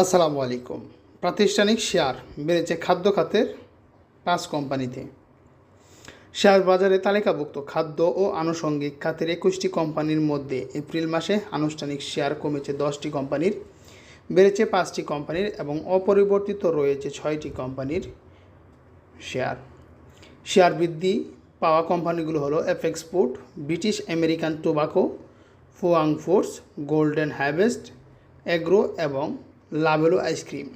আসসালামু আলাইকুম। প্রাতিষ্ঠানিক শেয়ার বেড়েছে খাদ্য খাতের পাঁচ কোম্পানিতে। শেয়ার বাজারে তালিকাভুক্ত খাদ্য ও আনুষঙ্গিক খাতের একুশটি কোম্পানির মধ্যে এপ্রিল মাসে আনুষ্ঠানিক শেয়ার কমেছে দশটি কোম্পানির, বেড়েছে পাঁচটি কোম্পানির এবং অপরিবর্তিত রয়েছে ছয়টি কোম্পানির শেয়ার। শেয়ার বৃদ্ধি পাওয়া কোম্পানিগুলো হলো এফএক্সপোর্ট ব্রিটিশ আমেরিকান টোবাকো, ফুয়াং ফোর্স গোল্ডেন হ্যাভেস্ট এগ্রো এবং লাভেলো আইসক্রিম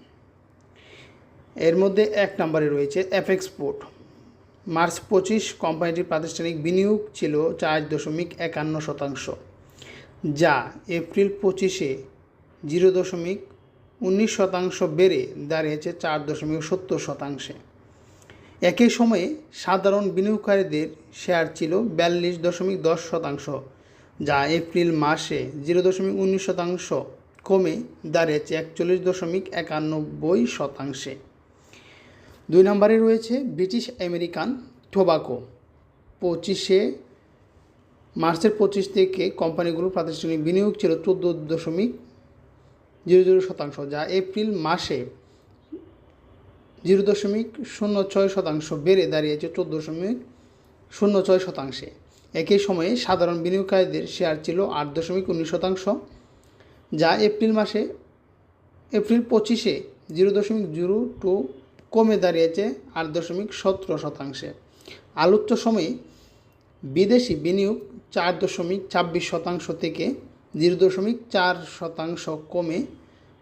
এর মধ্যে এক নম্বরে রয়েছে এফএক্সপোর্ট মার্চ পঁচিশ কোম্পানিটির প্রাতিষ্ঠানিক বিনিয়োগ ছিল চার দশমিক একান্ন শতাংশ, যা এপ্রিল পঁচিশে জিরো দশমিক উনিশ শতাংশ বেড়ে দাঁড়িয়েছে চার দশমিক সত্তর শতাংশে। একই সময়ে সাধারণ বিনিয়োগকারীদের শেয়ার ছিল বিয়াল্লিশ দশমিক দশ শতাংশ, যা এপ্রিল মাসে জিরো দশমিক উনিশ শতাংশ কমে দাঁড়িয়েছে একচল্লিশ দশমিক একানব্বই শতাংশে। দুই নম্বরে রয়েছে ব্রিটিশ আমেরিকান টোবাকো। পঁচিশে মার্চের পঁচিশ থেকে কোম্পানিগুলোর প্রাতিষ্ঠানিক বিনিয়োগ ছিল চোদ্দ দশমিক জিরো জিরো শতাংশ, যা এপ্রিল মাসে জিরো দশমিক শূন্য ছয় শতাংশ বেড়ে দাঁড়িয়েছে চোদ্দ দশমিক শূন্য ছয় শতাংশে। একই সময়ে সাধারণ বিনিয়োগকারীদের শেয়ার ছিল আট দশমিক উনিশ শতাংশ। যা এপ্রিল মাসে, এপ্রিল পঁচিশে জিরো দশমিক জিরো টু কমে দাঁড়িয়েছে আট দশমিক সতেরো শতাংশে। আলোচ্য সময়ে বিদেশি বিনিয়োগ চার দশমিক ছাব্বিশ শতাংশ থেকে জিরো দশমিক চার শতাংশ কমে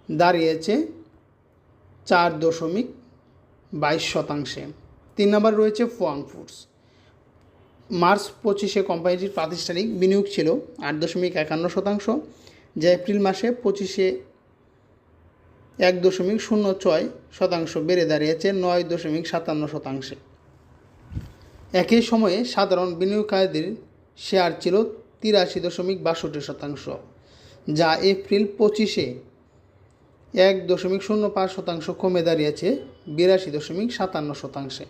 দাঁড়িয়েছে চার দশমিক বাইশ শতাংশে। তিন নম্বর রয়েছে ফোয়াং ফুডস। মার্চ পঁচিশে কোম্পানিটির প্রাতিষ্ঠানিক বিনিয়োগ ছিল আট দশমিক একান্ন শতাংশ। যা এপ্রিল মাসে পঁচিশে এক দশমিক শূন্য ছয় শতাংশ বেড়ে দাঁড়িয়েছে নয় দশমিক সাতান্ন শতাংশে। একই সময়ে সাধারণ বিনিয়োগকারীদের শেয়ার ছিল তিরাশি দশমিক বাষট্টি শতাংশ, যা এপ্রিল পঁচিশে এক দশমিক শূন্য পাঁচ শতাংশ কমে দাঁড়িয়েছে বিরাশি দশমিক সাতান্ন শতাংশে।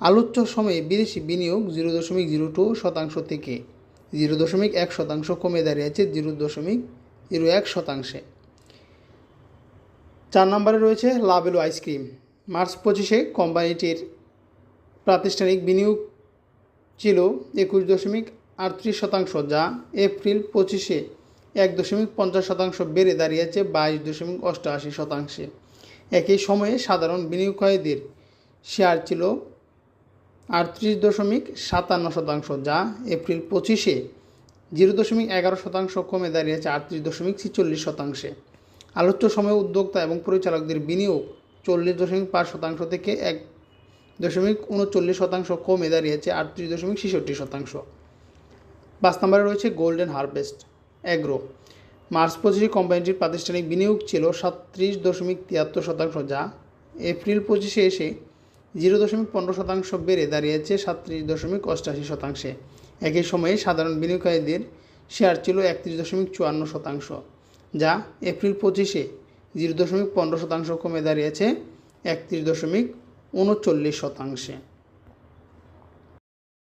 আলোচ্য সময়ে বিদেশি বিনিয়োগ জিরো দশমিক জিরো টু শতাংশ থেকে জিরো দশমিক এক শতাংশ কমে দাঁড়িয়েছে জিরো দশমিক জিরো এক শতাংশে। চার নম্বরে রয়েছে লাভেলো আইসক্রিম মার্চ পঁচিশে কোম্পানিটির প্রাতিষ্ঠানিক বিনিয়োগ ছিল একুশ দশমিক আটত্রিশ শতাংশ, যা এপ্রিল পঁচিশে এক দশমিক পঞ্চাশ শতাংশ বেড়ে দাঁড়িয়েছে বাইশ দশমিক অষ্টআশি শতাংশে। একই সময়ে সাধারণ বিনিয়োগকারীদের শেয়ার ছিল আটত্রিশ দশমিক সাতান্ন শতাংশ, যা এপ্রিল পঁচিশে জিরো দশমিক এগারো শতাংশ কমে দাঁড়িয়েছে আটত্রিশ দশমিক ছিচল্লিশ শতাংশে। আলোচ্য সময়ে উদ্যোক্তা এবং পরিচালকদের বিনিয়োগ চল্লিশ দশমিক পাঁচ শতাংশ থেকে এক দশমিক উনচল্লিশ শতাংশ কমে দাঁড়িয়েছে আটত্রিশ দশমিক ছেষট্টি শতাংশ। পাঁচ নম্বরে রয়েছে গোল্ডেন হারভেস্ট, অ্যাগ্রো। মার্চ পঁচিশে কোম্পানিটির প্রাতিষ্ঠানিক বিনিয়োগ ছিল সাতত্রিশ দশমিক তিয়াত্তর শতাংশ, যা এপ্রিল পঁচিশে এসে জিরো দশমিক পনেরো শতাংশ বেড়ে দাঁড়িয়েছে সাতত্রিশ দশমিক অষ্টাশি শতাংশে। একই সময়ে সাধারণ বিনিয়োগকারীদের শেয়ার ছিল একত্রিশ দশমিক চুয়ান্ন শতাংশ, যা এপ্রিল পঁচিশে জিরো দশমিক পনেরো শতাংশ কমে দাঁড়িয়েছে একত্রিশ দশমিক উনচল্লিশ শতাংশে।